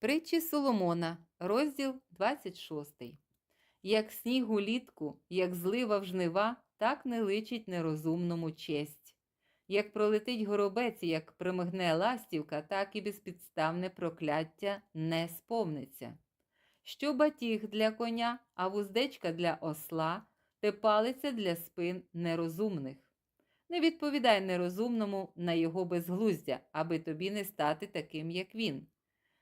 Притчі Соломона, розділ 26. Як сніг улітку, як злива в жнива, так не личить нерозумному честь. Як пролетить горобець, як примигне ластівка, так і безпідставне прокляття не сповниться. Що батіг для коня, а вуздечка для осла, те палиця для спин нерозумних. Не відповідай нерозумному на його безглуздя, аби тобі не стати таким, як він.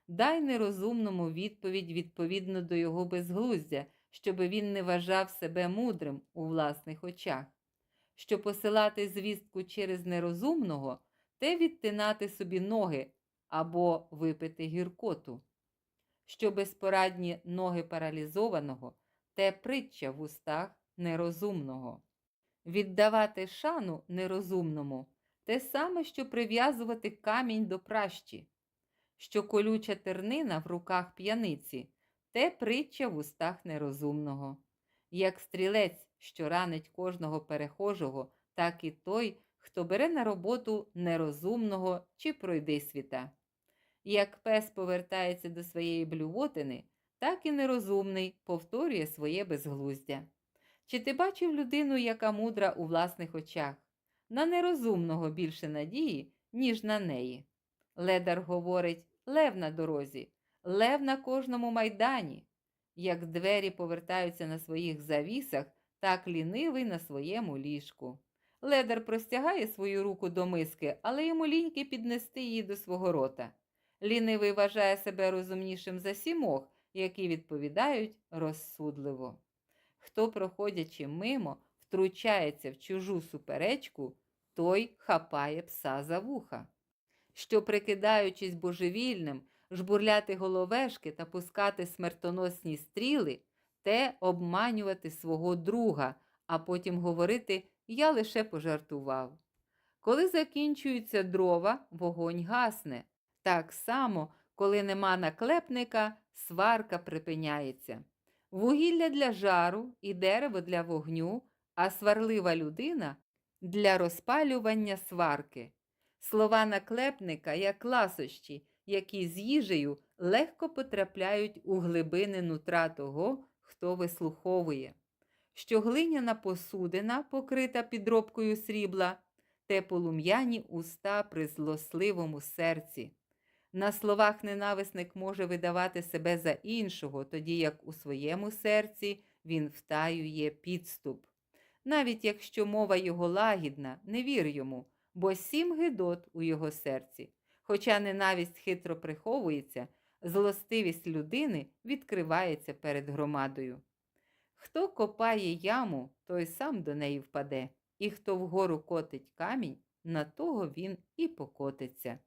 Дай нерозумному відповідь відповідно до його безглуздя, щоби він не вважав себе мудрим у власних очах. Що посилати звістку через нерозумного, те відтинати собі ноги або випити гіркоту. Що безпорадні ноги паралізованого, те притча в устах нерозумного. Віддавати шану нерозумному те саме, що прив'язувати камінь до пращі що колюча тернина в руках п'яниці те притча в устах нерозумного. Як стрілець, що ранить кожного перехожого, так і той, хто бере на роботу нерозумного чи пройди світа. Як пес повертається до своєї блювотини, так і нерозумний повторює своє безглуздя. Чи ти бачив людину, яка мудра у власних очах? На нерозумного більше надії, ніж на неї. Ледар говорить лев на дорозі, лев на кожному майдані. Як двері повертаються на своїх завісах, так лінивий на своєму ліжку. Ледар простягає свою руку до миски, але йому ліньки піднести її до свого рота. Лінивий вважає себе розумнішим за сімох, які відповідають розсудливо. Хто, проходячи мимо, втручається в чужу суперечку, той хапає пса за вуха що, прикидаючись божевільним, жбурляти головешки та пускати смертоносні стріли, те обманювати свого друга, а потім говорити Я лише пожартував. Коли закінчуються дрова, вогонь гасне. Так само, коли нема наклепника, сварка припиняється. Вугілля для жару і дерево для вогню, а сварлива людина для розпалювання сварки. Слова наклепника як ласощі, які з їжею легко потрапляють у глибини нутра того, хто вислуховує. Що глиняна посудина, покрита підробкою срібла, те полум'яні уста при злосливому серці. На словах ненависник може видавати себе за іншого, тоді як у своєму серці він втаює підступ. Навіть якщо мова його лагідна, не вір йому бо сім гидот у його серці. Хоча ненависть хитро приховується, злостивість людини відкривається перед громадою. Хто копає яму, той сам до неї впаде, і хто вгору котить камінь, на того він і покотиться.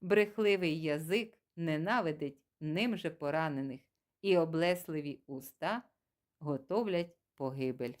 Брехливий язик ненавидить ним же поранених, і облесливі уста готовлять погибель.